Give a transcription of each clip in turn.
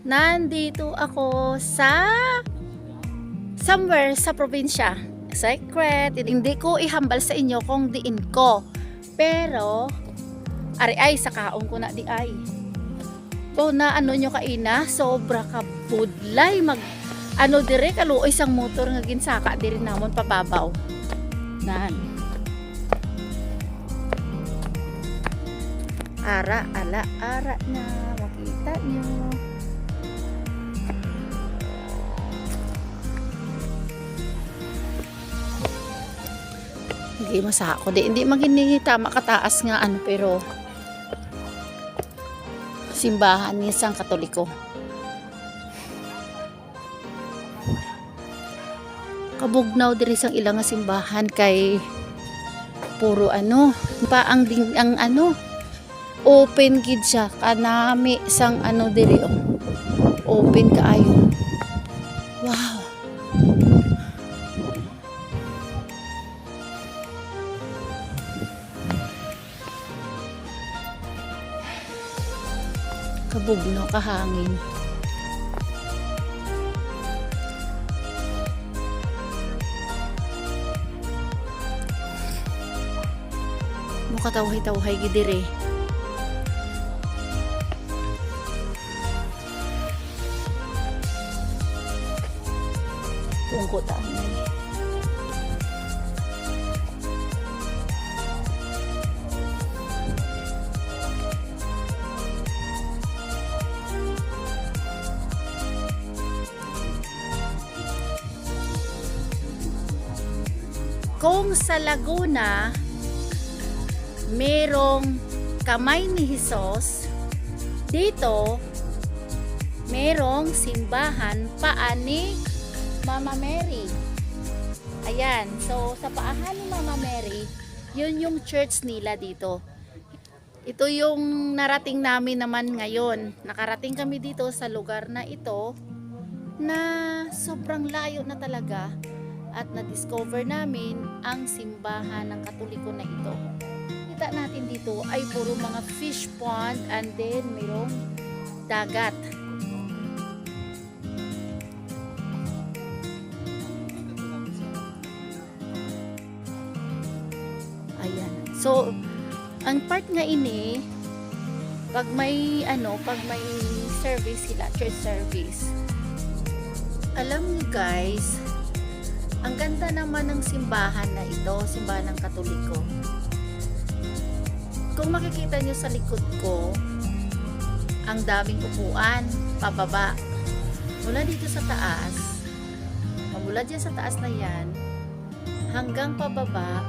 Nandito ako sa somewhere sa probinsya. Secret. Hindi ko ihambal sa inyo kung diin ko. Pero, ari ay, sa kaong ko na di ay. To na ano nyo kaina, sobra ka budlay. Mag, ano dire, kaluoy sang motor nga ginsaka diri namon pababaw. Nan. Ara, ala, ara na. Makita nyo. Hindi masako. Di, hindi magini tama kataas nga ano pero simbahan ni isang katoliko. Kabugnaw diri sang ilang nga simbahan kay puro ano pa ang ding ang ano open gid siya kanami sang ano diri oh. open kaayo kabugno kahangin. Mukatawhay-tawhay gidire taanay kung sa Laguna merong kamay ni Jesus dito merong simbahan paan ni Mama Mary. Ayan so sa paahan ni Mama Mary yun yung church nila dito. Ito yung narating namin naman ngayon. Nakarating kami dito sa lugar na ito na sobrang layo na talaga at na-discover namin ang simbahan ng katoliko na ito. Kita natin dito ay puro mga fish pond and then mayroong dagat. Ayan. So, ang part nga ini, pag may ano, pag may service sila, church service, alam niyo guys, ang ganda naman ng simbahan na ito, simbahan ng Katoliko. Kung makikita nyo sa likod ko, ang daming upuan, pababa. Mula dito sa taas, mula dyan sa taas na yan, hanggang pababa,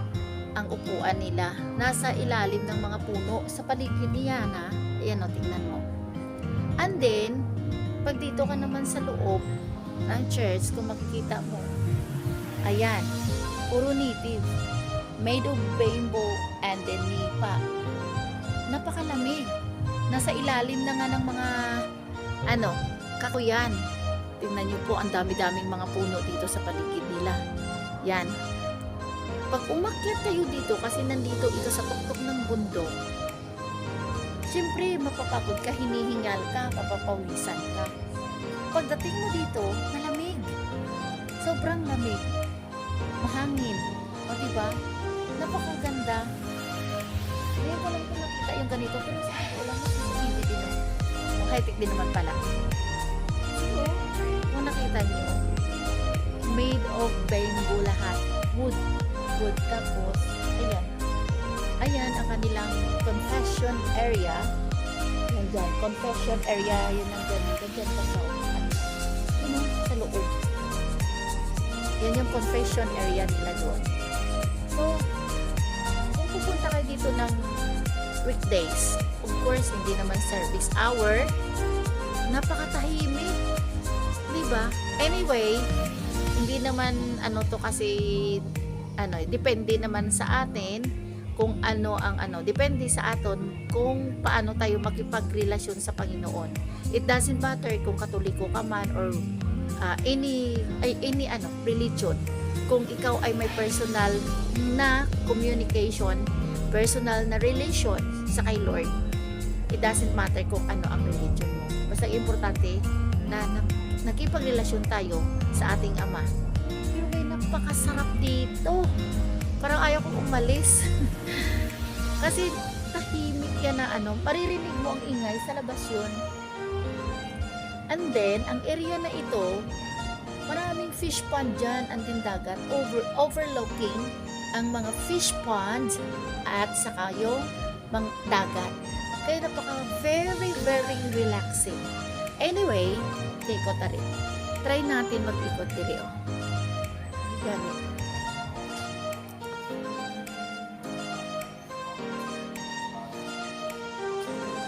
ang upuan nila. Nasa ilalim ng mga puno sa paligid ni Yana. Ayan o, tingnan mo. And then, pag dito ka naman sa loob ng church, kung makikita mo, Ayan, puro native. Made of bamboo and then nipa. Napakalamig. Nasa ilalim na nga ng mga ano, kakuyan. Tingnan niyo po ang dami-daming mga puno dito sa paligid nila. Yan. Pag umakyat kayo dito kasi nandito ito sa tuktok ng bundok, Siyempre, mapapagod ka, hinihingal ka, papapawisan ka. Pagdating mo dito, malamig. Sobrang lamig mahangin. O, diba? Napakaganda. Ngayon ko lang nakita yung ganito. Pero sa akin, wala mo din. O, high-tech din naman pala. So, kung nakita niyo, made of bamboo lahat. Wood. Wood. Tapos, ayan. Ayan ang kanilang confession area. Yan dyan. Confession area. Yun ang ganun. Ganyan pa sa. Ano? Sa loob. Yan yung confession area nila doon. So, kung pupunta kayo dito ng weekdays, of course, hindi naman service hour, napakatahimik. Diba? Anyway, hindi naman ano to kasi ano, depende naman sa atin kung ano ang ano, depende sa aton kung paano tayo makipagrelasyon sa Panginoon. It doesn't matter kung katoliko ka man or uh, any any ano religion kung ikaw ay may personal na communication personal na relation sa kay Lord it doesn't matter kung ano ang religion mo basta importante na, na nakipagrelasyon tayo sa ating ama. Pero may napakasarap dito. Parang ayaw kong umalis. Kasi tahimik yan na ano, paririnig mo ang ingay sa labas yun. And then, ang area na ito, maraming fish pond dyan, ang tindagat, over, overlooking ang mga fish ponds at saka yung mga dagat. Kaya napaka very, very relaxing. Anyway, ikot na rin. Try natin mag-ikot dili, oh. Ganit.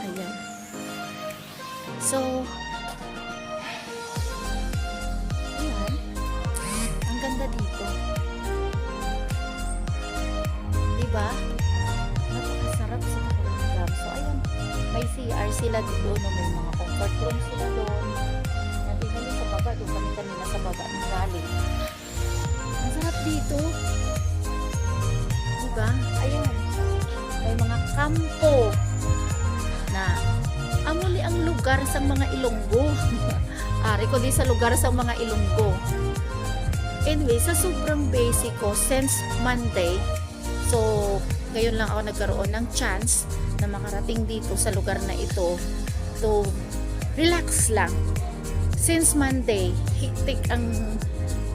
Ayan. So, sila dito, no? may mga comfort room sila doon. Natin kami sa baba, doon kami kanina sa baba ng galing. Ang sarap dito. Diba? Ayan. May mga kampo na amuli ang lugar sa mga Ilonggo. Ari ko di sa lugar sa mga Ilonggo. Anyway, sa sobrang basic ko, since Monday, so ngayon lang ako nagkaroon ng chance na makarating dito sa lugar na ito to relax lang. Since Monday, hiktik ang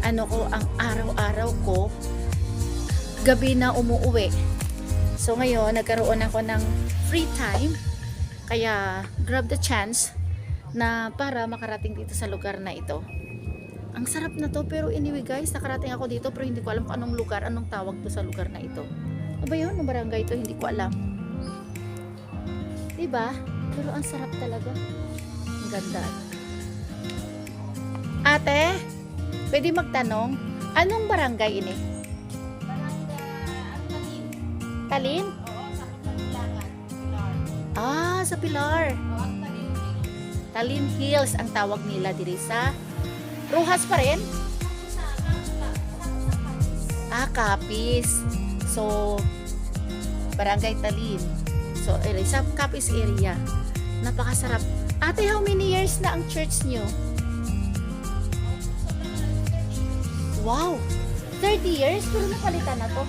ano ko, ang araw-araw ko, gabi na umuuwi. So ngayon, nagkaroon ako ng free time, kaya grab the chance na para makarating dito sa lugar na ito. Ang sarap na to, pero anyway guys, nakarating ako dito pero hindi ko alam kung anong lugar, anong tawag to sa lugar na ito. Ano ba yun? Anong barangay to? Hindi ko alam. Diba? Pero ang sarap talaga. Ang ganda. Ate, pwede magtanong, anong barangay ini? Talin? Ah, sa Pilar. Talin Hills ang tawag nila diri sa Ruhas pa rin? Ah, Kapis. So, Barangay Talin. So, ere, sa Kapis area. Napakasarap. Ate, how many years na ang church nyo? Wow! 30 years? Pero napalitan na to.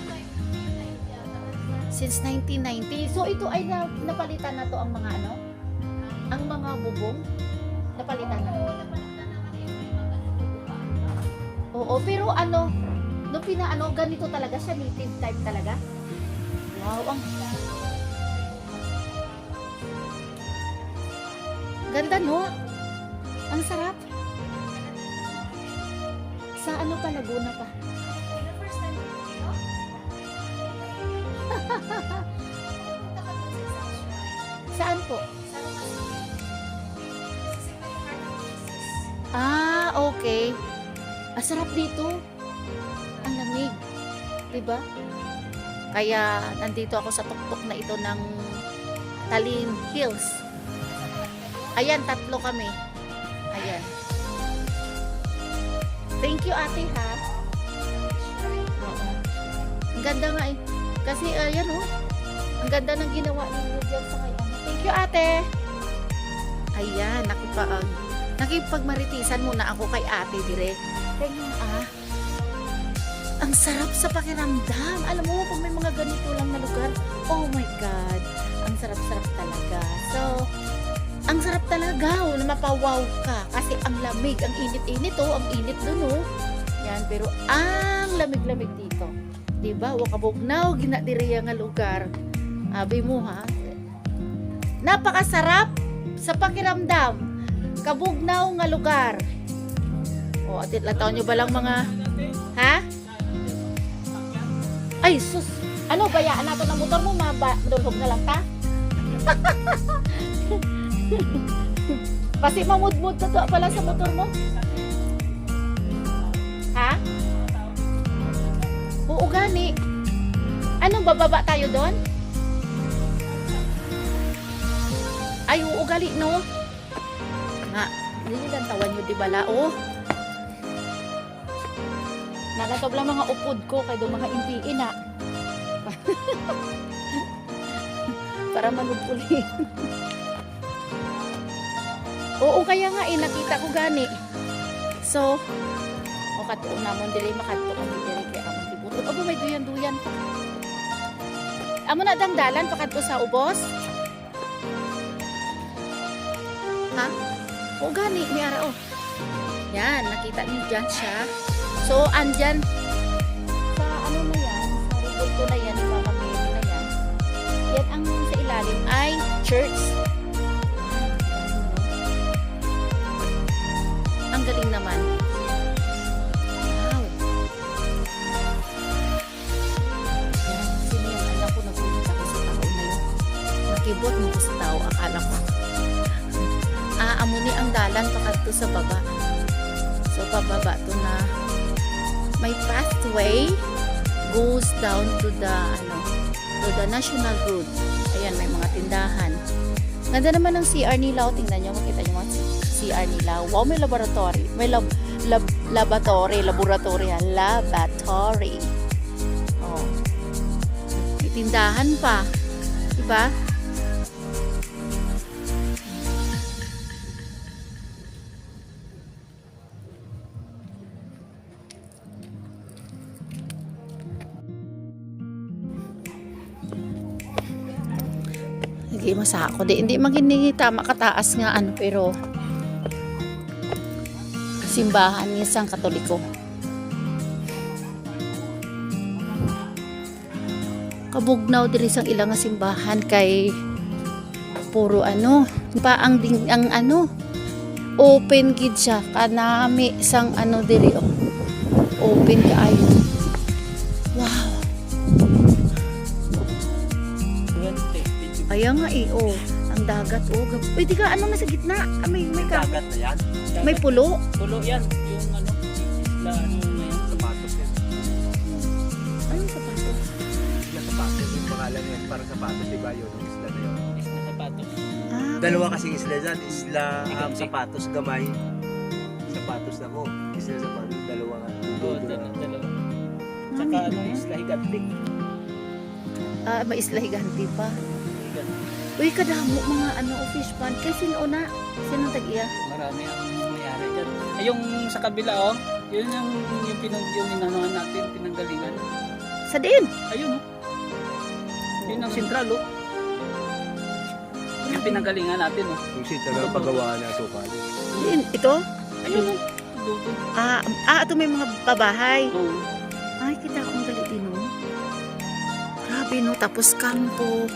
Since 1990. So, ito ay na, napalitan na to ang mga ano? Ang mga bubong? Napalitan na. Oo, pero ano, no pinaano, ganito talaga siya, native type talaga. Wow, ang ganda no? Ang sarap. Sa ano pa, Laguna pa? Saan po? Ah, okay. Ang sarap dito. Ang lamig. 'Di ba? Kaya nandito ako sa tuktok na ito ng Talin Hills. Ayan, tatlo kami. Ayan. Thank you, ate, ha? Oo. Ang ganda nga eh. Kasi, ayan, oh. Ang ganda ng ginawa ninyo dyan sa ngayon. Thank you, ate. Ayan, nakipag, nakipagmaritisan muna ako kay ate dire. Tingnan ah. Ang sarap sa pakiramdam. Alam mo, kung may mga ganito lang na lugar, oh my God. Ang sarap talaga, oh, na mapawaw ka. Kasi ang lamig, ang init-init, oh. Ang init dun, oh. Yan, pero ang lamig-lamig dito. Diba? Wakabugnaw, ginadiriya nga lugar. Abi mo, ha? Napakasarap sa pakiramdam. Kabugnaw nga lugar. O, atit lang taon nyo ba lang mga... Ha? Ay, sus! Ano, bayaan nato ng motor mo, maba, madulhog na lang ta? Kasi mamudmud na to pala sa motor mo. Ha? Oo, gani. Anong bababa tayo doon? Ay, oo, gali, no? Nga, hindi lang tawan nyo, di bala, oh. Nagatob lang mga upod ko kay do mga impiin na. Para manupuli. Oo, kaya nga eh, nakita ko gani. So, o katuon namon dili makadto kami diri kay amon gibutot. Abo may duyan-duyan pa. Amo na dang dalan pakadto sa ubos? Ha? O gani, may ara oh. Yan, nakita niyo dyan siya. So, andyan sa ano na yan, sa ribulto na yan, mga na yan. Yan ang sa ilalim ay church. Dalan pakadto sa baba. So pababa to na may pathway goes down to the ano to the national road. Ayan, may mga tindahan. Ganda naman ng CR nila. O, tingnan nyo, makita nyo mga CR nila. Wow, may laboratory. May lab, lab, laboratory, laboratory, ha? laboratory. Oh. May tindahan pa. Diba? Hindi masako. Di, hindi magini tama kataas nga ano pero simbahan ni isang katoliko. Kabugnaw diri sang ilang simbahan kay puro ano pa ang ding ang ano open gid siya kanami sang ano diri oh. open kaayo wow Ayan nga eh, oh. Ang dagat, oh. Gab- Uy, di ka, ano na sa gitna? Ah, may, may, ka, Dagat na yan. may pulo. Pulo yan. Yung ano, isla, ano na yan. Sapatos yan. Anong sapatos? Isla sapatos. Yung pangalan yan para sapatos, di ba yun? Yung isla na yun. Isla sapatos. Ah, Dalawa kasing isla dyan. Isla um, sapatos gamay. Sapatos na ko. Isla sapatos. Dalawa nga. Oo, dalawa. dalawa. Tsaka ano, isla higantik. ah, may isla higanti pa. Uy, kadamo mga ano, fish pond. Kay sino na? Sino tag-iya? Marami ang mayari dyan. Ay, yung sa kabila, oh. Yun yung, yung, pinag, yung inanuhan natin, pinanggalingan. Sa din. Ayun, oh. Yun ang sentral, oh. Yung pinanggalingan natin, oh. Yung sito na paggawa na sukal. Din. Ito? Ayun, oh. Ah, ah, ito may mga babahay. Oo. Ay, kita ko ang galit din, oh. Grabe, no? Tapos kampo.